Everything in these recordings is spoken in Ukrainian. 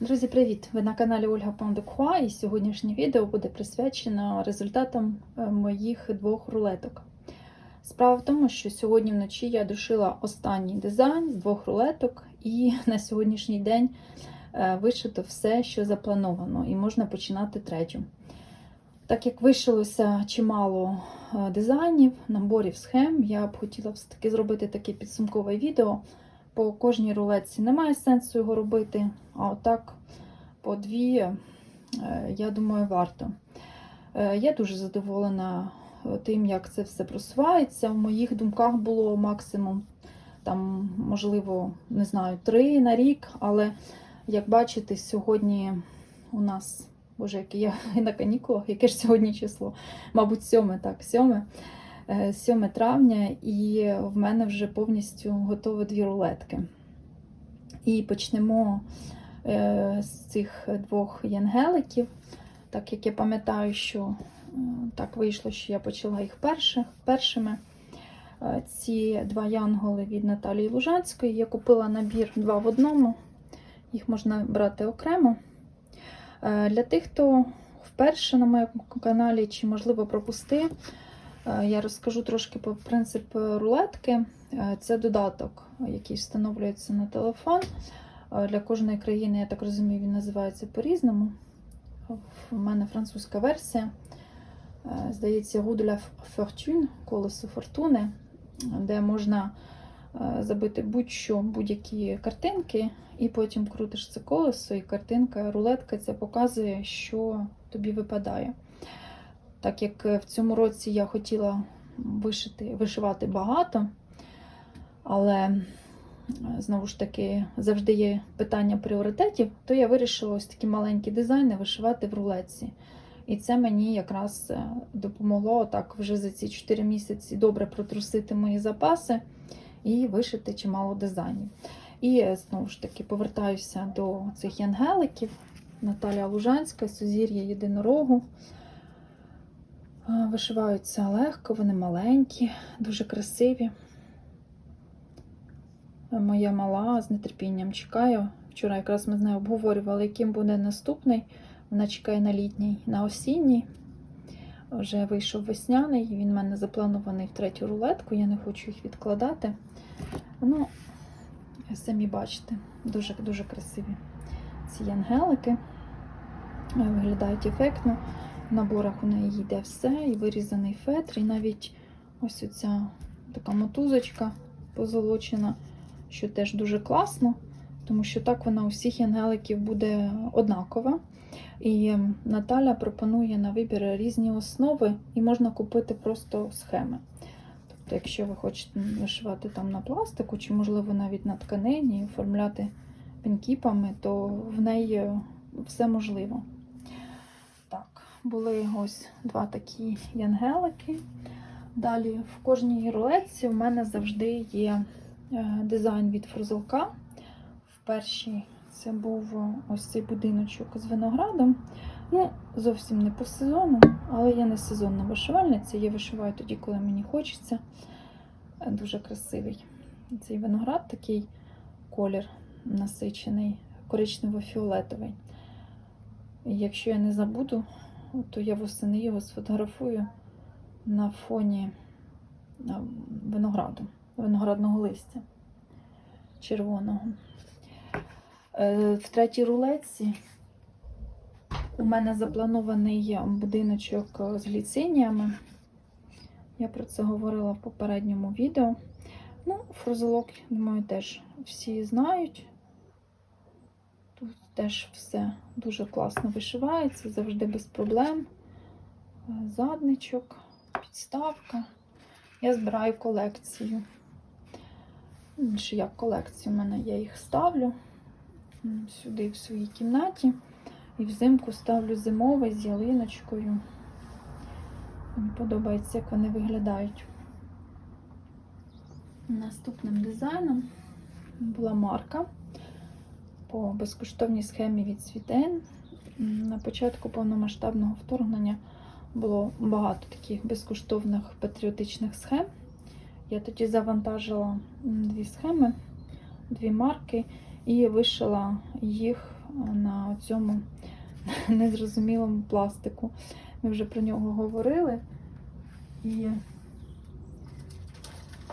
Друзі, привіт! Ви на каналі Ольга Пандукхуа і сьогоднішнє відео буде присвячено результатам е, моїх двох рулеток. Справа в тому, що сьогодні вночі я дошила останній дизайн з двох рулеток, і на сьогоднішній день е, вишито все, що заплановано, і можна починати третю. Так як вишилося чимало е, дизайнів, наборів схем, я б хотіла все-таки зробити таке підсумкове відео. По кожній рулетці немає сенсу його робити, а отак по дві, е, я думаю, варто. Е, Я дуже задоволена е, тим, як це все просувається. В моїх думках було максимум, там, можливо, не знаю, три на рік, але як бачите, сьогодні у нас, боже, який я на канікулах, яке ж сьогодні число? Мабуть, сьоме, так, сьоме. 7 травня, і в мене вже повністю готові дві рулетки. І почнемо е, з цих двох янгеликів, так як я пам'ятаю, що е, так вийшло, що я почала їх перших, першими. Е, Ці два янголи від Наталії Лужанської. Я купила набір два в одному, їх можна брати окремо. Е, Для тих, хто вперше на моєму каналі чи, можливо, пропустив. Е, Я розкажу трошки про принцип рулетки. Е, Це додаток, який встановлюється на телефон. Е, Для кожної країни, я так розумію, він називається по-різному. У мене французька версія. Е, Здається, de Fortune, колесо фортуни, де можна е, забити будь-що, будь-які картинки, і потім крутиш це колесо, і картинка, рулетка ця показує, що тобі випадає. Так як в цьому році я хотіла вишити, вишивати багато, але е, знову ж таки завжди є питання пріоритетів, то я вирішила ось такі маленькі дизайни вишивати в рулетці. І це мені якраз е, допомогло так вже за ці 4 місяці добре протрусити мої запаси і вишити чимало дизайнів. І е, знову ж таки повертаюся до цих янгеликів. Наталя Лужанська, Сузір'я Єдинорогу. Вишиваються легко, вони маленькі, дуже красиві. Моя мала з нетерпінням чекає. Вчора якраз ми з нею обговорювали, яким буде наступний. Вона чекає на літній, на осінній. Вже вийшов весняний, він в мене запланований в третю рулетку, я не хочу їх відкладати. Ну, самі бачите, дуже-дуже красиві ці янгелики. Е, Виглядають ефектно. Наборах у неї йде все, і вирізаний фетр, і навіть ось оця така мотузочка позолочена, що теж дуже класно, тому що так вона у всіх янгеликів буде однакова. І Наталя пропонує на вибір різні основи, і можна купити просто схеми. Тобто, якщо ви хочете вишивати там на пластику, чи, можливо, навіть на тканині, оформляти пінкіпами, то в неї все можливо. Були ось два такі янгелики. Далі в кожній рулетці в мене завжди є е, дизайн від фрузелка. В першій це був ось цей будиночок з виноградом. Ну, зовсім не по сезону, але я не сезонна вишивальниця. Я вишиваю тоді, коли мені хочеться. Дуже красивий. Цей виноград такий колір насичений, коричнево-фіолетовий. Якщо я не забуду, то я восени його сфотографую на фоні винограду, виноградного листя червоного. Е, В третій рулетці у мене запланований будиночок з гліциніями. Я про це говорила в попередньому відео. Ну, фрузелок, думаю, теж всі знають. Теж все дуже класно вишивається, завжди без проблем. Е, Задничок, підставка. Я збираю колекцію. Більше як колекцію в мене я їх ставлю сюди в своїй кімнаті. І взимку ставлю зимовий з ялиночкою. Мені подобається, як вони виглядають. Наступним дизайном була марка по безкоштовній схемі від Світен. На початку повномасштабного вторгнення було багато таких безкоштовних патріотичних схем. Я тоді завантажила дві схеми, дві марки і вишила їх на цьому незрозумілому пластику. Ми вже про нього говорили. І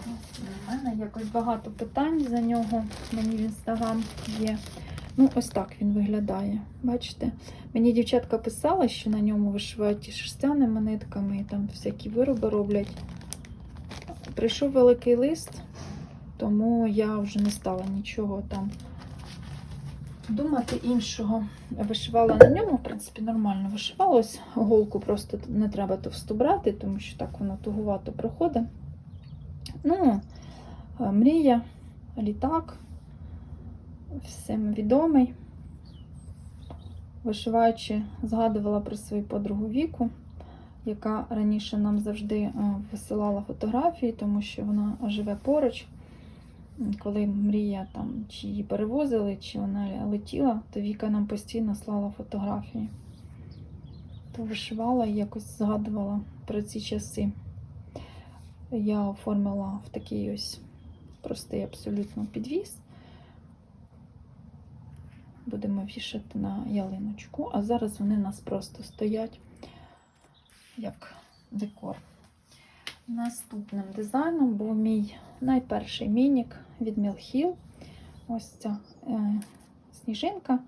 у мене якось багато питань за нього. Мені в інстаграм є. Ну, ось так він виглядає. Бачите? Мені дівчатка писала, що на ньому вишивають і шерстяними нитками, і там всякі вироби роблять. Прийшов великий лист, тому я вже не стала нічого там думати іншого. Вишивала на ньому, в принципі, нормально вишивалось. Голку просто не треба товсту брати, тому що так воно тугувато проходить. Ну, е, мрія, літак, всім відомий. Вишиваючи, згадувала про свою подругу Віку, яка раніше нам завжди е, висилала фотографії, тому що вона живе поруч. Коли мрія там чи її перевозили, чи вона летіла, то Віка нам постійно слала фотографії. То вишивала і якось згадувала про ці часи. Я оформила в такий ось простий абсолютно підвіз. Будемо вішати на ялиночку, а зараз вони в нас просто стоять як декор. Наступним дизайном був мій найперший мінік від Mill Ось ця е, сніжинка.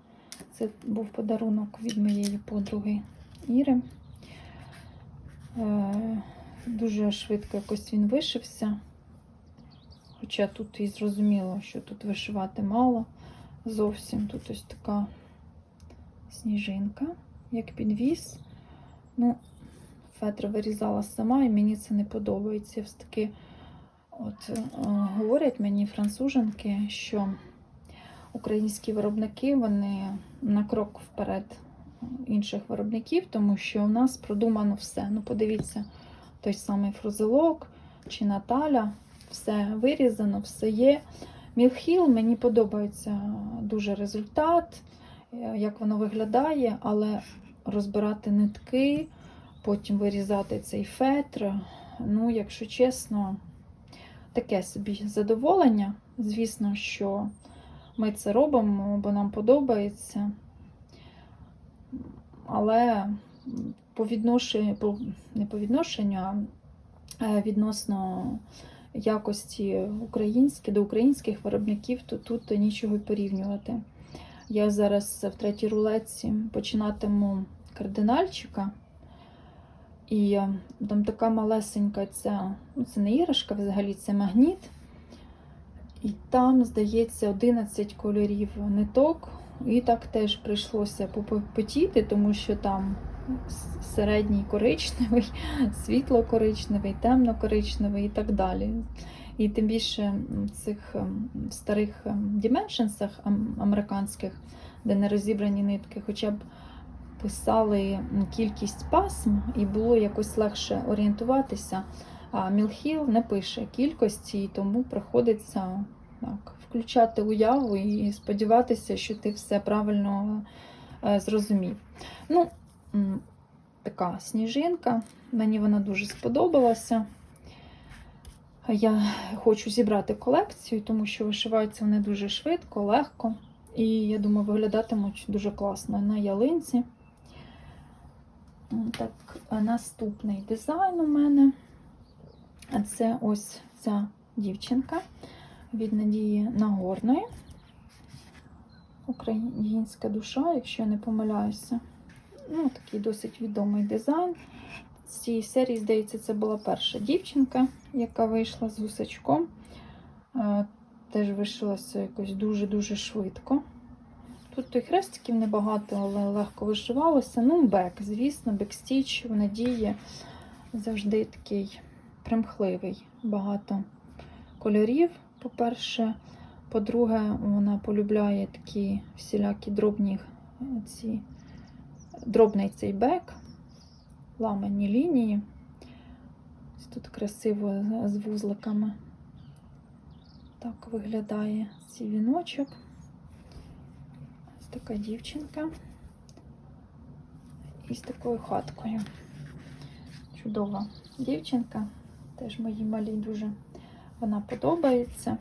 Це був подарунок від моєї подруги Іри. Е, дуже швидко якось він вишився. Хоча тут і зрозуміло, що тут вишивати мало. Зовсім тут ось така сніжинка, як підвіз. Ну, фетр вирізала сама, і мені це не подобається. Все таки, от е, говорять мені француженки, що українські виробники вони на крок вперед інших виробників, тому що у нас продумано все. Ну, подивіться, той самий фрузелок чи Наталя, все вирізано, все є. Мілхіл мені подобається дуже результат, е, як воно виглядає, але розбирати нитки, потім вирізати цей фетр. Ну, якщо чесно, таке собі задоволення. Звісно, що ми це робимо, бо нам подобається. Але по відношенню, по, не по відношенню, а е, відносно якості українські до українських виробників, то тут нічого порівнювати. Я зараз в третій рулетці починатиму кардинальчика. І там така малесенька ця, ну це не іграшка, взагалі це магніт. І там, здається, 11 кольорів ниток. І так теж прийшлося попотіти, тому що там середній коричневий, світло-коричневий, темно-коричневий і так далі. І тим більше в цих старих Dimensions американських, де не розібрані нитки, хоча б писали кількість пасм, і було якось легше орієнтуватися. А Мілхіл не пише кількості, і тому приходиться так, включати уяву і сподіватися, що ти все правильно е, зрозумів. Ну, така сніжинка, мені вона дуже сподобалася. Я хочу зібрати колекцію, тому що вишиваються вони дуже швидко, легко. І я думаю, виглядатимуть дуже класно на ялинці. Так, Наступний дизайн у мене це ось ця дівчинка від Надії Нагорної. Українська душа, якщо я не помиляюся. Ну, Такий досить відомий дизайн. З цієї серії, здається, це була перша дівчинка, яка вийшла з гусачком. Е, теж вишилася якось дуже-дуже швидко. Тут і хрестиків небагато, але легко вишивалося. Ну, бек, звісно, бекстіч в надії завжди такий примхливий. Багато кольорів, по-перше. По-друге, вона полюбляє такі всілякі дробні ці, дробний цей бек, ламані лінії. Тут красиво з вузликами. Так виглядає цей віночок. Ось така дівчинка. І з такою хаткою. Чудова дівчинка. Теж моїй малій дуже вона подобається.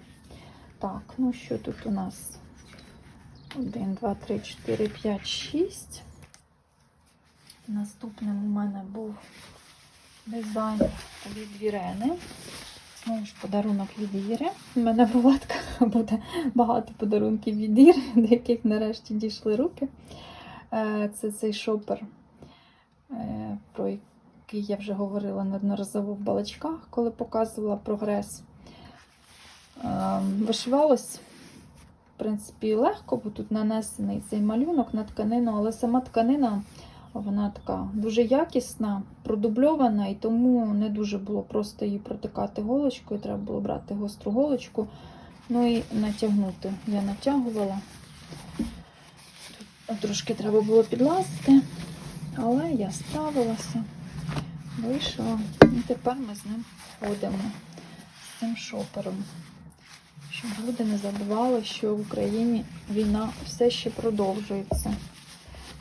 Так, ну що тут у нас? 1, 2, 3, 4, 5, 6. Наступним у мене був дизайн від Вірени. Знову ж подарунок від Іри. У мене рулетках буде багато подарунків від Іри, до яких нарешті дійшли руки. Е, Це цей шопер, е, про який я вже говорила неодноразово в балачках, коли показувала прогрес. Е, Вишивалось, в принципі, легко, бо тут нанесений цей малюнок на тканину, але сама тканина вона така дуже якісна, продубльована, і тому не дуже було просто її протикати голочкою. Треба було брати гостру голочку, ну і натягнути. Я натягувала. Тут трошки треба було підлазити, але я справилася, вийшла. І тепер ми з ним ходимо, з цим шопером. Щоб люди не забували, що в Україні війна все ще продовжується.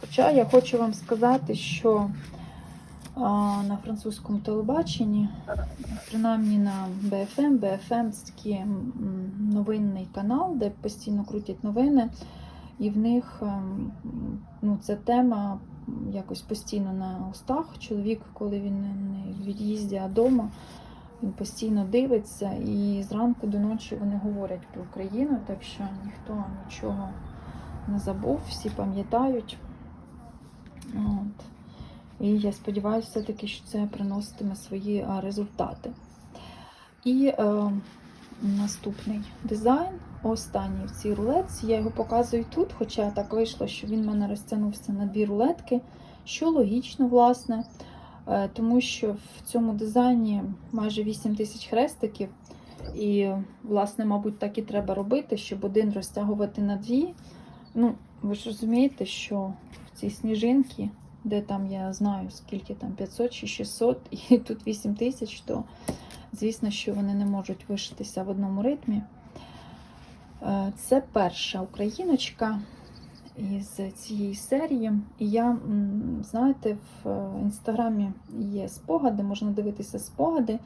Хоча я хочу вам сказати, що на французькому телебаченні, принаймні на BFM, BFM це такий новинний канал, де постійно крутять новини, і в них ем, ну, ця тема якось постійно на устах. Чоловік, коли він не від'їзді, а вдома, він постійно дивиться, і зранку до ночі вони говорять про Україну, так що ніхто нічого не забув, всі пам'ятають. От. І я сподіваюся, все-таки, що це приноситиме свої результати. І е, наступний дизайн, останній в цій рулетці. Я його показую тут, хоча так вийшло, що він в мене розтягнувся на дві рулетки, що логічно, власне, е, тому що в цьому дизайні майже 8 тисяч хрестиків. І, власне, мабуть, так і треба робити, щоб один розтягувати на дві. Ну, ви ж розумієте, що в цій сніжинці, де там я знаю, скільки там 500 чи 600, і тут 8 тисяч, то звісно, що вони не можуть вишитися в одному ритмі. Е, Це перша україночка із цієї серії. І я, знаєте, в е, інстаграмі є спогади, можна дивитися спогади.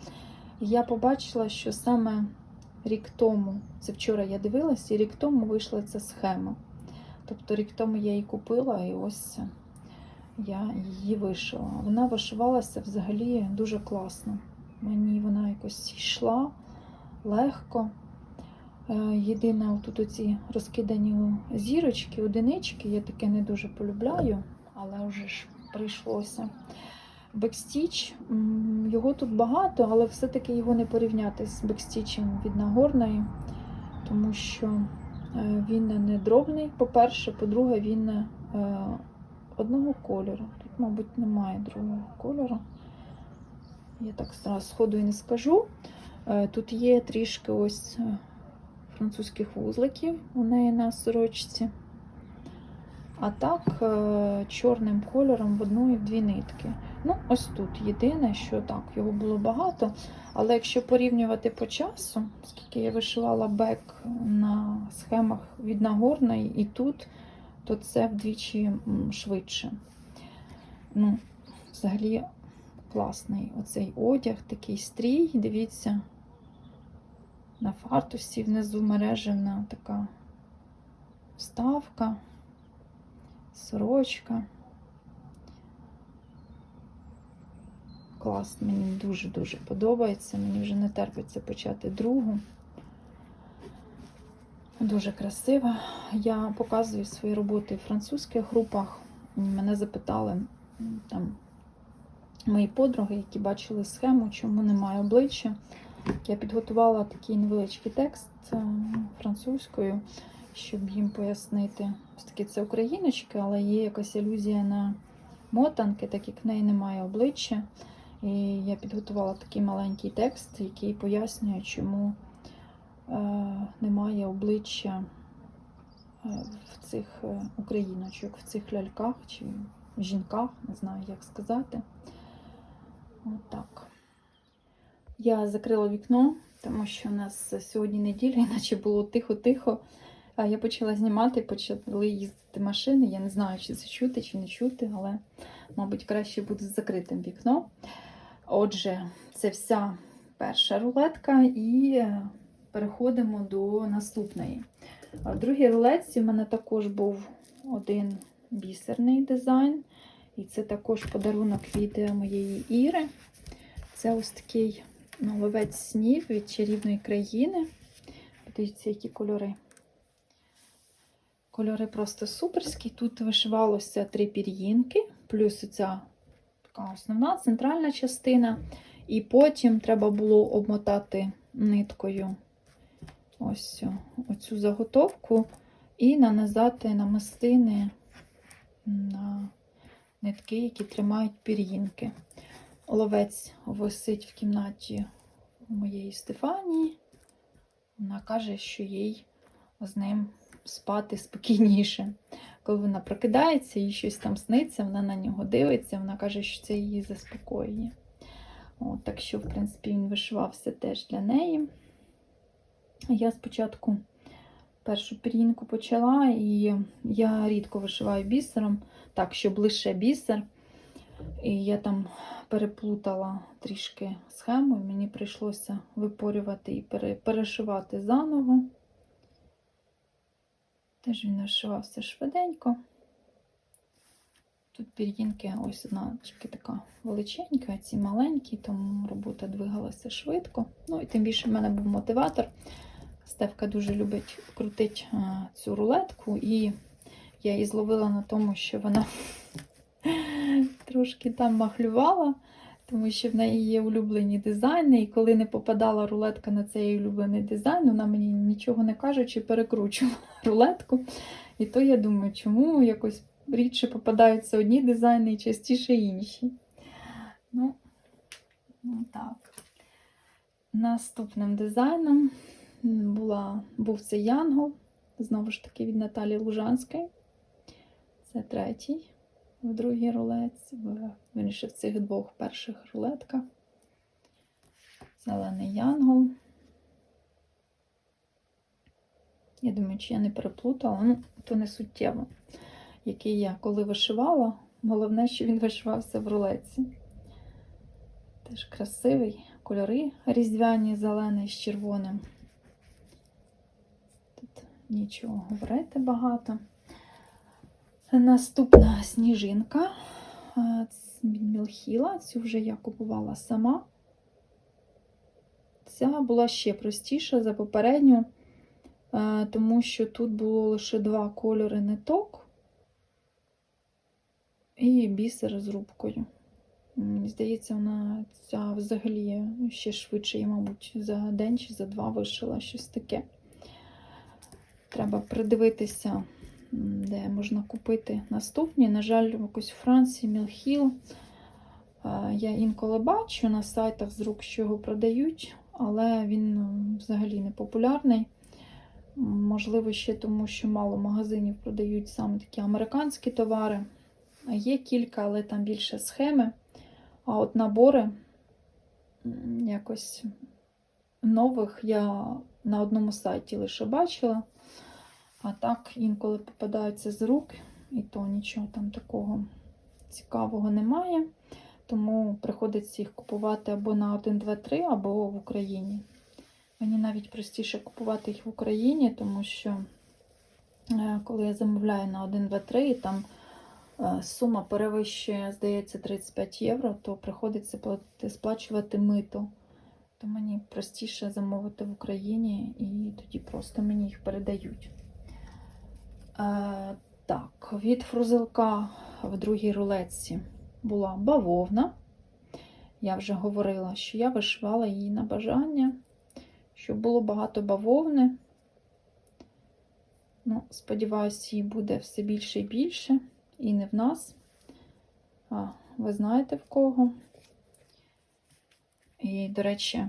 Я побачила, що саме рік тому, це вчора я дивилася, і рік тому вийшла ця схема. Тобто рік тому я її купила, і ось я її вишила. Вона вишивалася взагалі дуже класно. Мені вона якось йшла легко. Е, Єдине, тут оці розкидані зірочки, одинички, я таке не дуже полюбляю, але вже ж прийшлося. Бекстіч, його тут багато, але все-таки його не порівняти з бекстічем від Нагорної, тому що він не дробний, по-перше, по-друге, він е, одного кольору. Тут, мабуть, немає другого кольору. Я так зараз сходу і не скажу. Е, Тут є трішки ось е, французьких вузликів у неї на сорочці. А так, е, чорним кольором в одну і в дві нитки. Ну, ось тут єдине, що так, його було багато. Але якщо порівнювати по часу, скільки я вишивала бек на схемах від Нагорної і тут, то це вдвічі швидше. Ну, взагалі класний оцей одяг, такий стрій. Дивіться, на фартусі внизу мережевна така вставка, сорочка. Клас, мені дуже-дуже подобається. Мені вже не терпиться почати другу. Дуже красива. Я показую свої роботи в французьких групах. Мене запитали там мої подруги, які бачили схему, чому немає обличчя. Я підготувала такий невеличкий текст е, французькою, щоб їм пояснити. Ось таки це україночки, але є якась алюзія на мотанки, так як в неї немає обличчя. І я підготувала такий маленький текст, який пояснює, чому е, немає обличчя е, в цих е, україночок, в цих ляльках чи жінках, не знаю, як сказати. Отак. Я закрила вікно, тому що у нас сьогодні неділя, іначе було тихо-тихо. Я почала знімати, почали їздити машини. Я не знаю, чи це чути, чи не чути, але, мабуть, краще буде з закритим вікном. Отже, це вся перша рулетка, і переходимо до наступної. В другій рулетці в мене також був один бісерний дизайн. І це також подарунок від е, моєї Іри. Це ось такий ну, ловець снів від чарівної країни. Подивіться, які кольори. Кольори просто суперські. Тут вишивалося три пір'їнки, плюс ця така основна центральна частина. І потім треба було обмотати ниткою ось цю- оцю заготовку і нанизати намистини на нитки, які тримають пір'їнки. Оловець висить в кімнаті моєї Стефанії. Вона каже, що їй з ним спати спокійніше. Коли вона прокидається і щось там сниться, вона на нього дивиться, вона каже, що це її заспокоює. От, так що, в принципі, він вишивався теж для неї. Я спочатку першу пір'їнку почала, і я рідко вишиваю бісером, так, щоб лише бісер. І я там переплутала трішки схему, і мені прийшлося випорювати і перешивати заново. Теж він вишивався швиденько. Тут пір'їнки ось одна тільки така величенька, ці маленькі, тому робота двигалася швидко. Ну і тим більше в мене був мотиватор. Стевка дуже любить крутити а, цю рулетку, і я її зловила на тому, що вона трошки там махлювала, тому що в неї є улюблені дизайни, і коли не попадала рулетка на цей улюблений дизайн, вона мені нічого не кажучи, перекручувала рулетку. І то я думаю, чому якось рідше попадаються одні дизайни і частіше інші. Ну, ну так. Наступним дизайном була, був цей Янгол, знову ж таки від Наталі Лужанської. Це третій в другій рулетці, в, вірніше, в цих двох перших рулетках. Зелений янгол. Я думаю, чи я не переплутала, ну, то не суттєво, який я коли вишивала. Головне, що він вишивався в рулетці. Теж красивий, кольори різдвяні, зелений з червоним. Тут нічого говорити багато. Наступна сніжинка з Мілхіла. Цю вже я купувала сама. Ця була ще простіша за попередню, тому що тут було лише два кольори ниток і бісер з рубкою. Мені здається, вона ця взагалі ще швидше, я, мабуть, за день чи за два вишила щось таке. Треба придивитися, де можна купити наступні. На жаль, якось у Франції Мілхіл. е, Я інколи бачу на сайтах з рук, що його продають, але він взагалі не популярний. Можливо, ще тому, що мало магазинів продають саме такі американські товари. Є кілька, але там більше схеми. А от набори якось нових я на одному сайті лише бачила. А так інколи попадаються з рук, і то нічого там такого цікавого немає. Тому приходиться їх купувати або на 1, 2, 3, або в Україні. Мені навіть простіше купувати їх в Україні, тому що е, коли я замовляю на 1, 2, 3, і там е, сума перевищує, здається, 35 євро, то приходиться сплачувати мито. То мені простіше замовити в Україні і тоді просто мені їх передають. Е, так, від фрузелка в другій рулетці була бавовна. Я вже говорила, що я вишивала її на бажання, щоб було багато бавовни. Ну, сподіваюся, її буде все більше і більше. І не в нас. А, ви знаєте в кого. І, до речі,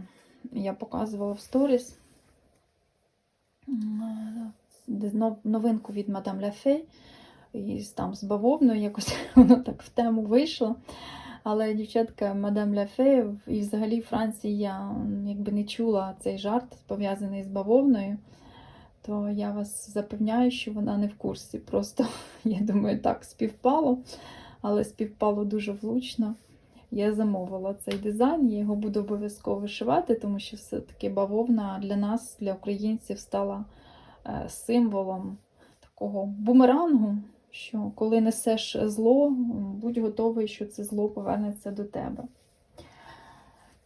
я показувала в сторіс е, новинку від Мадам Ляфей. І там з бавовною якось воно так в тему вийшло. Але дівчатка Мадам Ляфей і взагалі в Франції я якби не чула цей жарт пов'язаний з бавовною, то я вас запевняю, що вона не в курсі. Просто, я думаю, так співпало, але співпало дуже влучно. Я замовила цей дизайн, я його буду обов'язково вишивати, тому що все-таки бавовна для нас, для українців, стала символом такого бумерангу, що коли несеш зло, будь готовий, що це зло повернеться до тебе.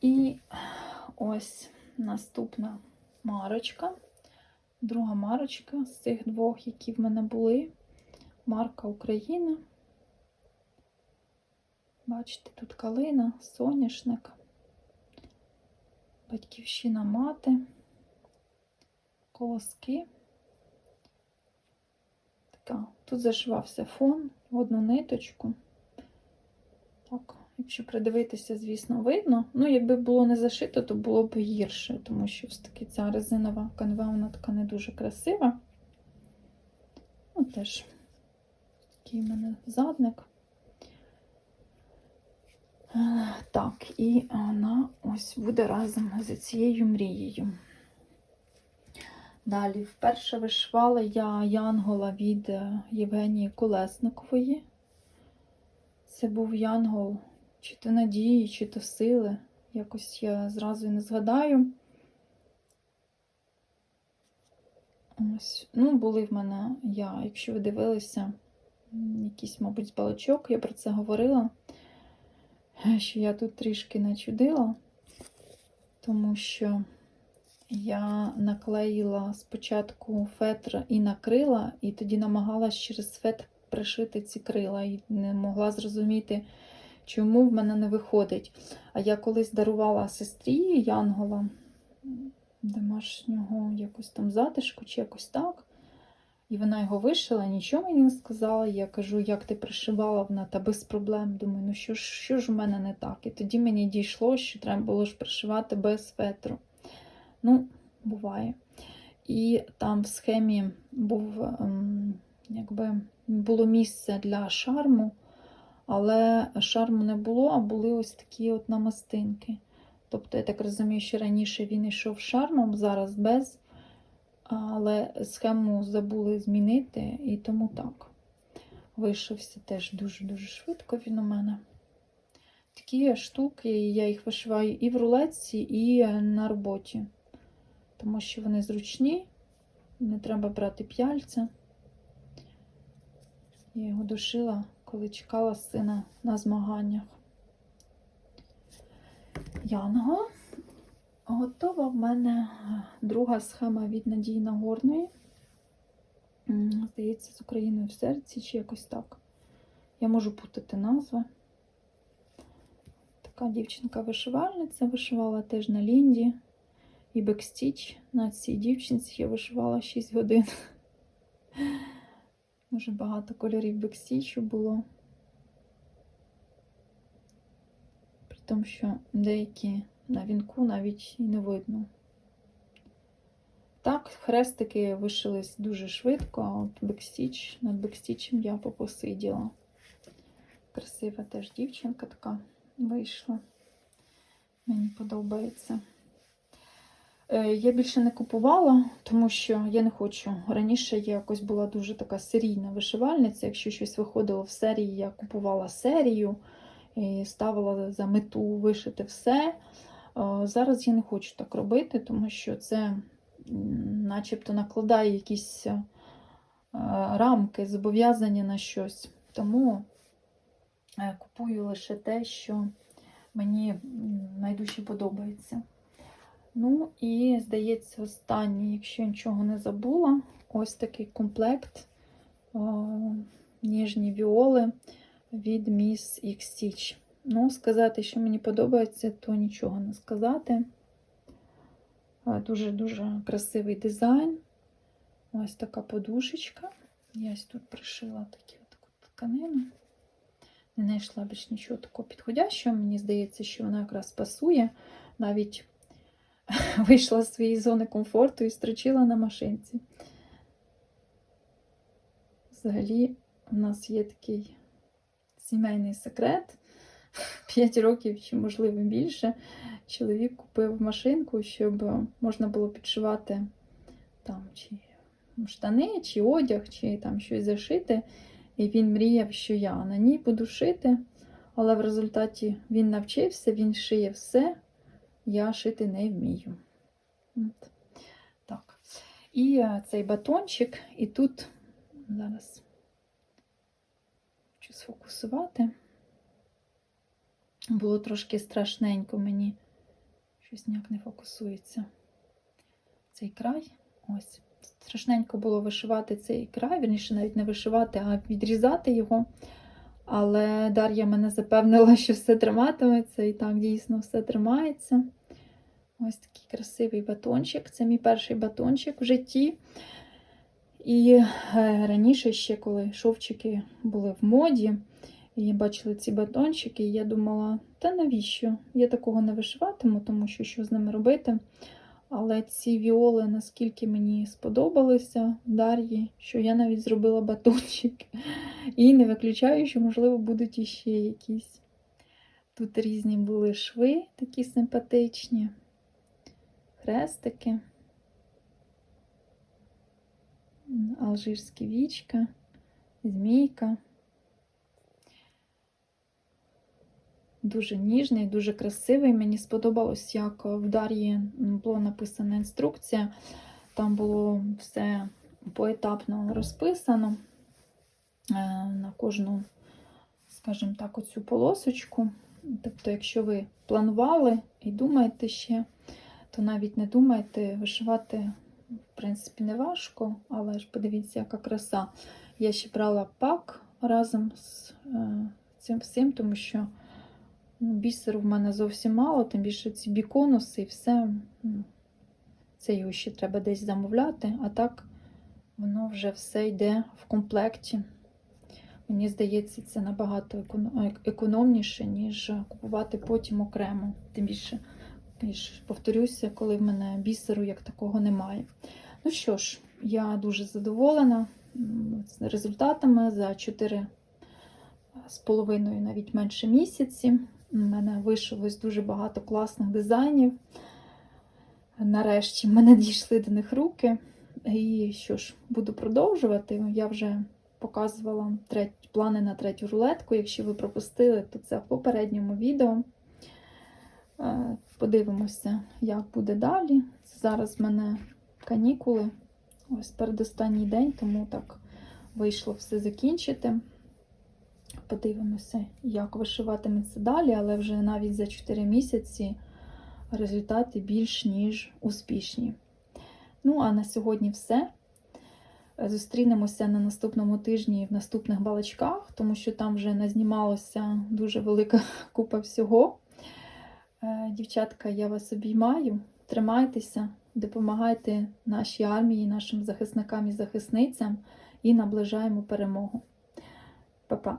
І ось наступна марочка. Друга марочка з цих двох, які в мене були. Марка Україна. Бачите, тут калина, соняшник, батьківщина мати, колоски. Така. Тут зашивався фон в одну ниточку. Так, якщо придивитися, звісно, видно. Ну, якби було не зашито, то було б гірше, тому що все-таки ця резинова канва, вона така не дуже красива. Ну, теж такий в мене задник. Е, Так, і вона ось буде разом з цією мрією. Далі, вперше вишивала я Янгола від е, Євгенії Колесникової. Це був Янгол чи то надії, чи то сили. Якось я зразу не згадаю. Ось, ну, були в мене я, якщо ви дивилися, якийсь, мабуть, балачок, я про це говорила, що я тут трішки начудила, тому що я наклеїла спочатку фетр і накрила, і тоді намагалась через фетр пришити ці крила, і не могла зрозуміти, чому в мене не виходить. А я колись дарувала сестрі Янгола домашнього якось там затишку чи якось так. І вона його вишила, нічого мені не сказала. Я кажу, як ти пришивала вона, та без проблем. Думаю, ну що ж, що ж у мене не так? І тоді мені дійшло, що треба було ж пришивати без фетру. Ну, буває. І там в схемі був, ем, якби, було місце для шарму, але шарму не було, а були ось такі от намистинки. Тобто, я так розумію, що раніше він йшов шармом, зараз без, але схему забули змінити, і тому так. Вишився теж дуже-дуже швидко він у мене. Такі штуки, я їх вишиваю і в рулетці, і на роботі, тому що вони зручні, не треба брати п'яльця. Я його дошила, коли чекала сина на змаганнях. Янго. Готова в мене друга схема від Надії Нагорної. Здається, з Україною в серці чи якось так. Я можу путати назви. Така дівчинка-вишивальниця вишивала теж на Лінді і бекстіч. На цій дівчинці я вишивала 6 годин. Дуже багато кольорів бекстічу було. При тому, що деякі на вінку навіть і не видно. Так, хрестики вишились дуже швидко, а от бекстіч, над бекстічем я попосиділа. Красива теж дівчинка така вийшла. Мені подобається. Е, Я більше не купувала, тому що я не хочу. Раніше я якось була дуже така серійна вишивальниця. Якщо щось виходило в серії, я купувала серію і ставила за мету вишити все. Е, Зараз я не хочу так робити, тому що це начебто накладає якісь е, рамки, зобов'язання на щось. Тому купую лише те, що мені найдужче подобається. Ну і, здається, останній, якщо я нічого не забула, ось такий комплект о, ніжні віоли від Miss X. Ну, сказати, що мені подобається, то нічого не сказати. Е, Дуже-дуже красивий дизайн. Ось така подушечка. Я ось тут пришила такі таку тканину. Не знайшла більш нічого такого підходящого. Мені здається, що вона якраз пасує. Навіть вийшла з своєї зони комфорту і строчила на машинці. Взагалі, у нас є такий сімейний секрет. 5 років чи, можливо, більше. Чоловік купив машинку, щоб можна було підшивати там чи штани, чи одяг, чи там щось зашити. І він мріяв, що я на ній буду шити. Але в результаті він навчився, він шиє все. Я шити не вмію. От. Так. І е, цей батончик, і тут зараз хочу сфокусувати. Було трошки страшненько мені. Щось ніяк не фокусується. Цей край. Ось. Страшненько було вишивати цей край, вірніше, навіть не вишивати, а відрізати його. Але Дар'я мене запевнила, що все триматиметься, і так дійсно все тримається. Ось такий красивий батончик. Це мій перший батончик в житті. І е, раніше, ще коли шовчики були в моді, і бачили ці батончики, і я думала, та навіщо? Я такого не вишиватиму, тому що що з ними робити. Але ці віоли наскільки мені сподобалися Дар'ї, що я навіть зробила батончик. І не виключаю, що, можливо, будуть іще якісь. Тут різні були шви, такі симпатичні, хрестики, алжирські вічка, змійка. Дуже ніжний, дуже красивий. Мені сподобалось, як в Дар'ї була написана інструкція. Там було все поетапно розписано е, на кожну, скажімо так, оцю полосочку. Тобто, якщо ви планували і думаєте ще, то навіть не думайте, вишивати, в принципі, не важко, але ж подивіться, яка краса. Я ще брала пак разом з е, цим всім, тому що. Ну, Бісеру в мене зовсім мало, тим більше ці біконуси і все. ну, Це його ще треба десь замовляти, а так воно вже все йде в комплекті. Мені здається, це набагато економніше, ніж купувати потім окремо. Тим більше, більше, повторюся, коли в мене бісеру як такого немає. Ну що ж, я дуже задоволена результатами за 4 з половиною, навіть менше місяці. У мене вийшло дуже багато класних дизайнів. Нарешті в мене дійшли до них руки. І що ж, буду продовжувати. Я вже показувала треть, плани на третю рулетку. Якщо ви пропустили, то це в попередньому відео. Е, Подивимося, як буде далі. Зараз в мене канікули. Ось передостанній день, тому так вийшло все закінчити. Подивимося, як вишиватиметься далі, але вже навіть за 4 місяці результати більш ніж успішні. Ну, а на сьогодні все. Зустрінемося на наступному тижні в наступних балачках, тому що там вже назнімалося дуже велика купа всього. Е, Дівчатка, я вас обіймаю. Тримайтеся, допомагайте нашій армії, нашим захисникам і захисницям і наближаємо перемогу. Па-па!